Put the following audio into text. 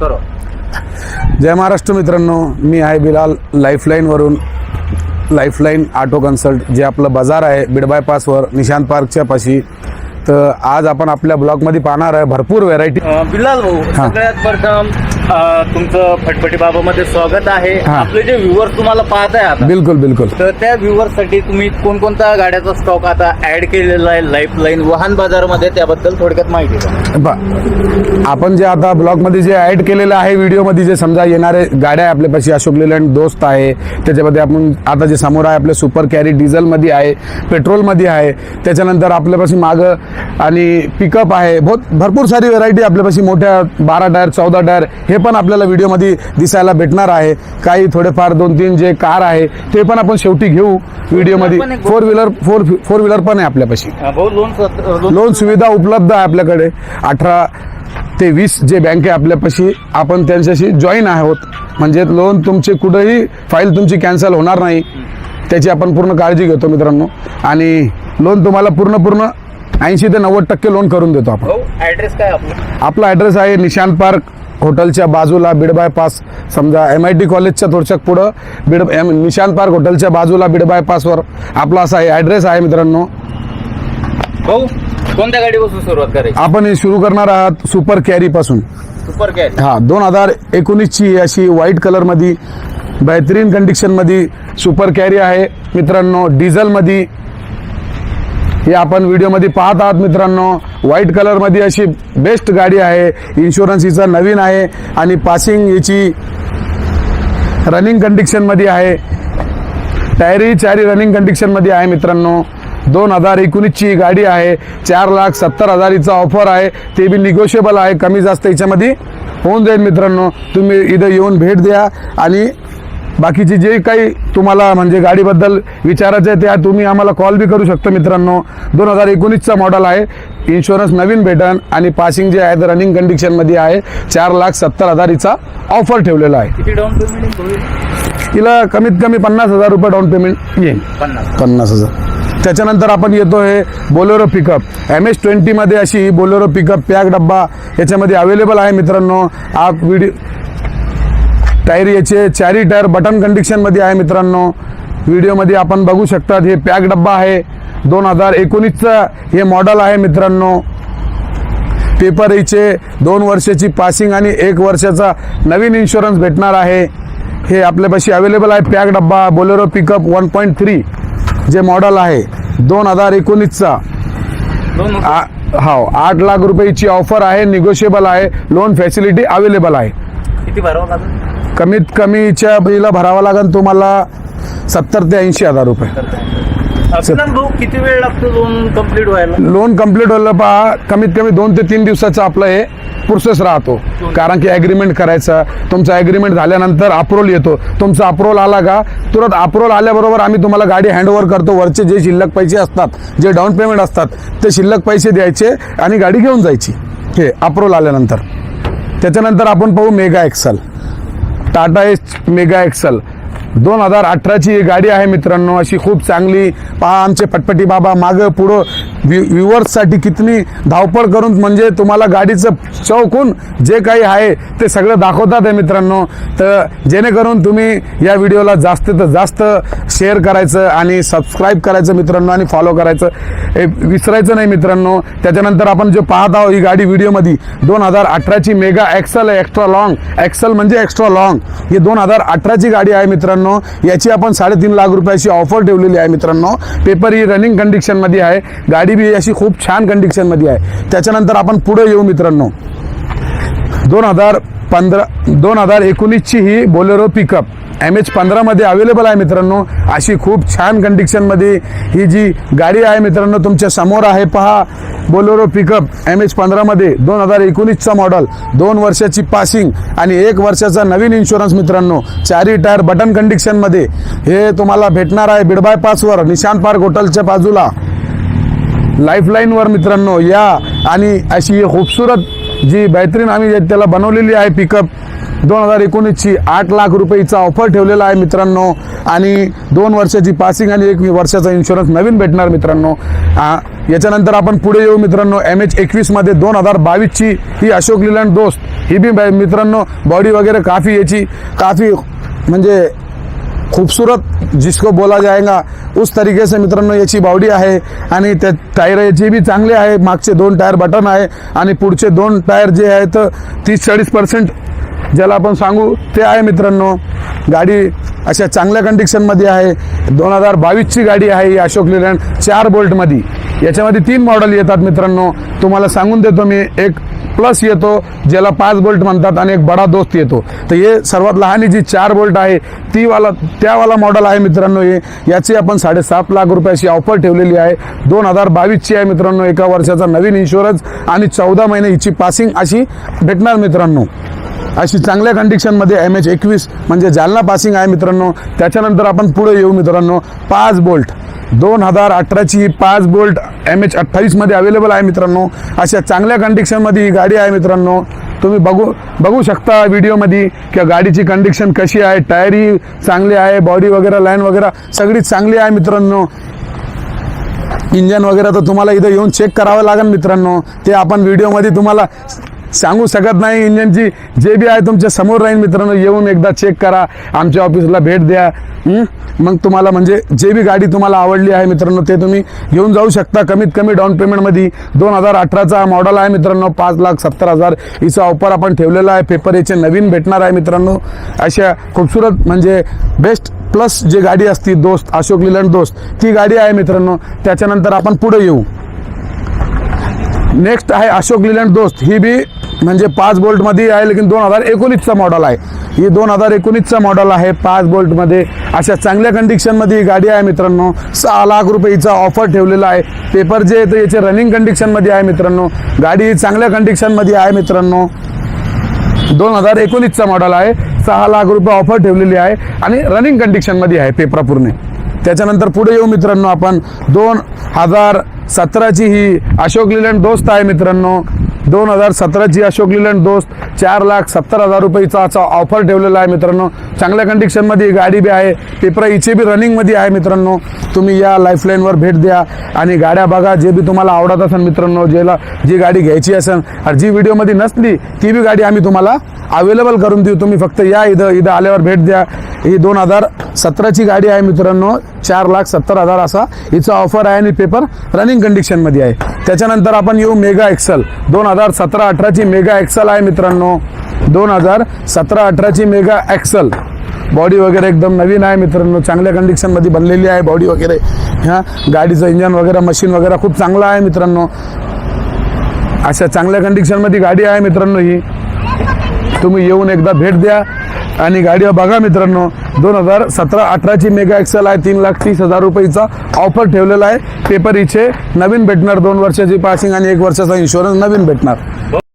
करो. जय महाराष्ट्र मित्रांनो मी आहे बिलाल लाईफलाईनवरून लाईफलाईन ऑटो कन्सल्ट जे आपलं बाजार आहे बीड बायपासवर निशांत पार्कच्या पाशी. तर आज आपण आपल्या ब्लॉगमध्ये पाहणार आहे भरपूर व्हेरायटी बिलाल भाऊ हा. सगळ्यात प्रथम तुमचं फटफटी बाबामध्ये स्वागत आहे. हा. आपले जे व्ह्युअर्स तुम्हाला पाहत आहे आता बिलकुल बिलकुल. तर त्या व्ह्युअर्ससाठी तुम्ही कोणकोणत्या गाड्याचा स्टॉक आता ऍड केलेला आहे लाईफ लाईन वाहन बाजारमध्ये त्याबद्दल थोडक्यात माहिती द्या. आपण जे आता ब्लॉगमध्ये जे ऍड केलेलं आहे व्हिडिओमध्ये जे समजा येणारे गाड्या आहे आपल्यापाशी अशोक लेलँड दोस्त आहे त्याच्यामध्ये आपण आता जे समोर आहे आपले सुपर कॅरी डिझेलमध्ये आहे पेट्रोलमध्ये आहे त्याच्यानंतर आपल्यापाशी मागं आणि पिकअप आहे. बहुत भरपूर सारी व्हेरायटी आपल्यापाशी मोठ्या बारा टायर चौदा टायर हे पण आपल्याला व्हिडिओमध्ये दिसायला भेटणार आहे. काही थोडेफार दोन तीन जे कार आहे ते पण आपण शेवटी घेऊ व्हिडिओमध्ये. Four wheeler four four wheeler पण आहे आपल्यापाशी. लोन सुविधा उपलब्ध आहे आपल्याकडे. अठरा ते वीस जे बँक आहे आपल्यापाशी आपण त्यांच्याशी जॉईन आहोत. म्हणजे लोन तुमचे कुठेही फाईल तुमची कॅन्सल होणार नाही. त्याची आपण पूर्ण काळजी घेतो मित्रांनो. आणि लोन तुम्हाला पूर्ण पूर्ण ऐंशी ते नव्वद टक्के लोन करून देतो आपण. ऍड्रेस काय आपला? आपला ॲड्रेस आहे निशांत पार्क हॉटेलच्या बाजूला बीड बायपास समजा एम आय टी कॉलेजच्या थोडच्या पुढं बीड एम निशांत पार्क हॉटेलच्या बाजूला बीड बायपासवर आपला असा ॲड्रेस आहे मित्रांनो. भाऊ कोणत्या गाडीपासून सुरुवात करायची? आपण हे सुरू करणार आहात सुपर कॅरी पासून. सुपर कॅश हा दोन हजार एकोणीसची अशी व्हाईट कलरमध्ये बेहतरीन कंडिशनमध्ये सुपर कॅरी आहे. मित्रांनो डिझेलमध्ये हे आपण व्हिडिओमध्ये पाहत आहात मित्रांनो. व्हाईट कलरमध्ये अशी बेस्ट गाडी आहे. इन्शुरन्स हिचा नवीन आहे आणि पासिंग याची रनिंग कंडिशनमध्ये आहे. टायरी चारी रनिंग कंडिशनमध्ये आहे मित्रांनो. दोन हजार एकोणीसची गाडी आहे. चार लाख सत्तर हजारीचा ऑफर आहे. ते बी निगोशिएबल आहे. कमी जास्त याच्यामध्ये होऊन जाईल मित्रांनो. तुम्ही इथं येऊन भेट द्या आणि बाकीची जे काही तुम्हाला म्हणजे गाडीबद्दल विचारायचं आहे त्या तुम्ही आम्हाला कॉल बी करू शकता मित्रांनो. दोन हजार एकोणीसचा मॉडेल आहे. इन्शुरन्स नवीन भेटन आणि पासिंग जे आहे ते रनिंग कंडिशनमध्ये आहे. चार लाख सत्तर हजारीचा ऑफर ठेवलेला आहे. डाऊन पेमेंट तिला कमीत कमी पन्नास हजार रुपये डाऊन पेमेंट येईल. पन्नास. पन्नास हजार. त्याच्यानंतर आपण येतो हे बोलेरो पिकअप एम एस ट्वेंटीमध्ये अशी बोलेरो पिकअप पॅक डब्बा याच्यामध्ये अवेलेबल आहे मित्रांनो. आप व्हिडिओ टायर याचे चारी टायर बटन कंडिशनमध्ये आहे मित्रांनो. व्हिडिओमध्ये आपण बघू शकतात हे पॅक डब्बा आहे. दोन हजार एकोणीसचं हे मॉडेल आहे मित्रांनो. पेपर याचे दोन वर्षाची पासिंग आणि एक वर्षाचा नवीन इन्शुरन्स भेटणार आहे. हे आपल्यापाशी अवेलेबल आहे. पॅक डब्बा Bolero pickup one point three जे मॉडेल आहे. दोन हजार एकोणीसचा. हो आठ लाख रुपयाची ऑफर आहे निगोशिएबल आहे. लोन फॅसिलिटी अवेलेबल आहे. किती भरावं लागेल? कमीत कमीच्या बिला भरावा लागेल तुम्हाला सत्तर ते ऐंशी हजार रुपये. भाऊ किती वेळ लागतो लोन कंप्लीट व्हायला? लोन कंप्लीट व्हायला पहा कमीत कमी दोन ते तीन दिवसाचं आपलं हे प्रोसेस राहतो. कारण की ॲग्रीमेंट करायचं तुमचा ॲग्रीमेंट झाल्यानंतर अप्रोल येतो. तुमचा अप्रोल आला का तुरंत अप्रोल आल्याबरोबर आम्ही तुम्हाला गाडी हँडओव्हर करतो. वरचे जे शिल्लक पैसे असतात जे डाऊन पेमेंट असतात ते शिल्लक पैसे द्यायचे आणि गाडी घेऊन जायची. हे अप्रोल आल्यानंतर. त्याच्यानंतर आपण पाहू mega XL Tata Ace mega XL. दोन हजार अठराची ही गाडी आहे मित्रांनो. अशी खूप चांगली पहा आमचे पटपटी बाबा मागं पुढं वि व्ह्युअर्ससाठी कितनी धावपळ करून म्हणजे तुम्हाला गाडीचं चौकून जे काही आहे ते सगळं दाखवतात आहे मित्रांनो. तर जेणेकरून तुम्ही या व्हिडिओला जास्तीत जास्त शेअर करायचं आणि सबस्क्राईब करायचं मित्रांनो आणि फॉलो करायचं. हे विसरायचं नाही मित्रांनो. त्याच्यानंतर आपण जे पाहत आहोत ही गाडी व्हिडिओमध्ये दोन हजार अठराची मेगा एक्सल आहे एक्स्ट्रा लाँग एक्सल म्हणजे एक्स्ट्रा लाँग ही दोन हजार अठराची गाडी आहे मित्रांनो. याची आपण साडेतीन लाख रुपयाची ऑफर ठेवलेली आहे मित्रांनो. पेपर ही रनिंग कंडिशनमध्ये आहे. गाडी बी अशी खूप छान कंडिशनमध्ये आहे. त्याच्यानंतर आपण पुढे येऊ मित्रांनो. दोन हजार पंधरा दोन हजार एकोणीसची ही बोलेरो पिकअप एम एच पंधरामध्ये अवेलेबल आहे मित्रांनो. अशी खूप छान कंडिशनमध्ये ही जी गाडी आहे मित्रांनो तुमच्यासमोर आहे पहा. बोलेरो पिकअप एम एच पंधरामध्ये दोन हजार एकोणीसचा मॉडल दोन वर्षाची पासिंग आणि एक वर्षाचा नवीन इन्शुरन्स मित्रांनो चारी टायर बटन कंडिशनमध्ये हे तुम्हाला भेटणार आहे बिडबाय पासवर निशांत पार्क हॉटेलच्या बाजूला. लाईफलाईनवर मित्रांनो या. आणि अशी ही खूपसूरत जी बेहतरीन आम्ही त्याला बनवलेली आहे पिकअप दोन हजार एकोणीसची आठ लाख रुपयेचा ऑफर ठेवलेला आहे मित्रांनो. आणि दोन वर्षाची पासिंग आणि एक वर्षाचा इन्शुरन्स नवीन भेटणार मित्रांनो. याच्यानंतर आपण पुढे येऊ मित्रांनो. एम एच एकवीसमध्ये दोन हजार बावीसची ही अशोक लिलँड दोस्त. ही बी मित्रांनो बॉडी वगैरे काफी याची काफी म्हणजे खूबसूरत जिसको बोला जाएगा उस तरीके से मित्रांनो याची बॉडी आहे. आणि त्या टायर याची बी चांगले आहे मागचे दोन टायर बटन आहे आणि पुढचे दोन टायर जे आहेत तीस चाळीस पर्सेंट ज्याला आपण सांगू ते आहे मित्रांनो. गाडी अशा चांगल्या कंडिशनमध्ये आहे. दोन हजार बावीसची गाडी आहे अशोक लेलँड चार बोल्टमध्ये. याच्यामध्ये तीन मॉडेल येतात मित्रांनो. तुम्हाला सांगून देतो मी. एक प्लस येतो ज्याला पाच बोल्ट म्हणतात आणि एक बडा दोस्त येतो. तर हे सर्वात लहान जी चार बोल्ट आहे ती वाला त्यावाला मॉडेल आहे मित्रांनो हे. याची आपण साडेसात लाख रुपयाची ऑफर ठेवलेली आहे. दोन हजार बावीसची आहे मित्रांनो एका वर्षाचा नवीन इन्शुरन्स आणि चौदा महिने हिची पासिंग अशी भेटणार मित्रांनो. अशी चांगल्या कंडिशनमध्ये एम एच एकवीस म्हणजे जालना पासिंग आहे मित्रांनो. त्याच्यानंतर आपण पुढे येऊ मित्रांनो. पाच बोल्ट. दोन हजार अठराची पाच बोल्ट एम एच अठ्ठावीसमध्ये अवेलेबल आहे मित्रांनो. अशा चांगल्या कंडिशनमध्ये ही गाडी आहे मित्रांनो. तुम्ही बघू बघू शकता व्हिडिओमध्ये किंवा गाडीची कंडिशन कशी आहे टायरही चांगली आहे बॉडी वगैरे लाईन वगैरे सगळी चांगली आहे मित्रांनो. इंजन वगैरे तर तुम्हाला इथं येऊन चेक करावं लागेल मित्रांनो. ते आपण व्हिडिओमध्ये तुम्हाला सांगू शकत नाही. इंजनची जे बी आहे तुमच्यासमोर राहील मित्रांनो येऊन एकदा चेक करा. आमच्या ऑफिसला भेट द्या. मग तुम्हाला म्हणजे जे बी गाडी तुम्हाला आवडली आहे मित्रांनो ते तुम्ही घेऊन जाऊ शकता. कमीत कमी डाऊन पेमेंटमध्ये दोन हजार अठराचा मॉडेल आहे मित्रांनो पाच लाख सत्तर हजार. हिचा ऑफर आपण ठेवलेला आहे. पेपर याचे नवीन भेटणार आहे मित्रांनो. अशा खूपसूरत म्हणजे बेस्ट प्लस जे गाडी असती दोस्त अशोक लिलंड दोस्त ती गाडी आहे मित्रांनो. त्याच्यानंतर आपण पुढे येऊ. नेक्स्ट आहे अशोक लिलंड दोस्त. ही बी म्हणजे पाच बोल्टमध्ये आहे लेकिन दोन हजार एकोणीसचा मॉडल आहे. ही दोन हजार एकोणीसचा मॉडल आहे. पाच बोल्टमध्ये अशा चांगल्या कंडिशनमध्ये ही गाडी आहे मित्रांनो. सहा लाख रुपयेचा ऑफर ठेवलेला आहे. पेपर जे आहे तर याचे रनिंग कंडिशनमध्ये आहे मित्रांनो. गाडी ही चांगल्या कंडिशनमध्ये आहे मित्रांनो. दोन हजार एकोणीसचा मॉडल आहे. सहा लाख रुपये ऑफर ठेवलेली आहे. आणि रनिंग कंडिशनमध्ये आहे पेपरा पूर्ण. त्याच्यानंतर पुढे येऊ मित्रांनो आपण. दोन हजार सतराची ही अशोक लिलँड दोस्त आहे मित्रांनो. दोन हजार सतराची अशोक लिलंड दोस्त चार लाख सत्तर हजार रुपयेचा असा ऑफर ठेवलेला आहे मित्रांनो. चांगल्या कंडिशनमध्ये ही गाडी बी आहे. पेपर इचे बी रनिंगमध्ये आहे मित्रांनो. तुम्ही या लाईफलाईनवर भेट द्या आणि गाड्या बघा. जे बी तुम्हाला आवडत असेल मित्रांनो ज्याला जी गाडी घ्यायची असेल. आणि जी व्हिडिओमध्ये नसली ती बी गाडी आम्ही तुम्हाला अवेलेबल करून देऊ. तुम्ही फक्त या इथं इथं आल्यावर भेट द्या. ही दोन हजार सतराची गाडी आहे मित्रांनो. चार लाख सत्तर हजार असा हिचा ऑफर आहे आणि पेपर रनिंग कंडिशनमध्ये आहे. त्याच्यानंतर आपण येऊ मेगा एक्सल दोन हजार सतरा अठराची मेगा एक्सल आहे मित्रांनो. दोन हजार सतरा अठराची मेगा ॲक्सल बॉडी वगैरे एकदम नवीन आहे मित्रांनो. चांगल्या कंडिशनमध्ये बनलेली आहे बॉडी वगैरे. ह्या गाडीचं इंजन वगैरे मशीन वगैरे खूप चांगलं आहे मित्रांनो. अशा चांगल्या कंडिशनमध्ये गाडी आहे मित्रांनो ही. तुम्ही येऊन एकदा भेट द्या आणि गाडी बघा मित्रांनो. दोन हजार सतरा अठराची मेगा एक्सेल आहे. तीन लाख तीस हजार रुपयेचा ऑफर ठेवलेला आहे. पेपर इथे नवीन भेटणार. दोन वर्षाची पासिंग आणि एक वर्षाचा इन्शुरन्स नवीन भेटणार.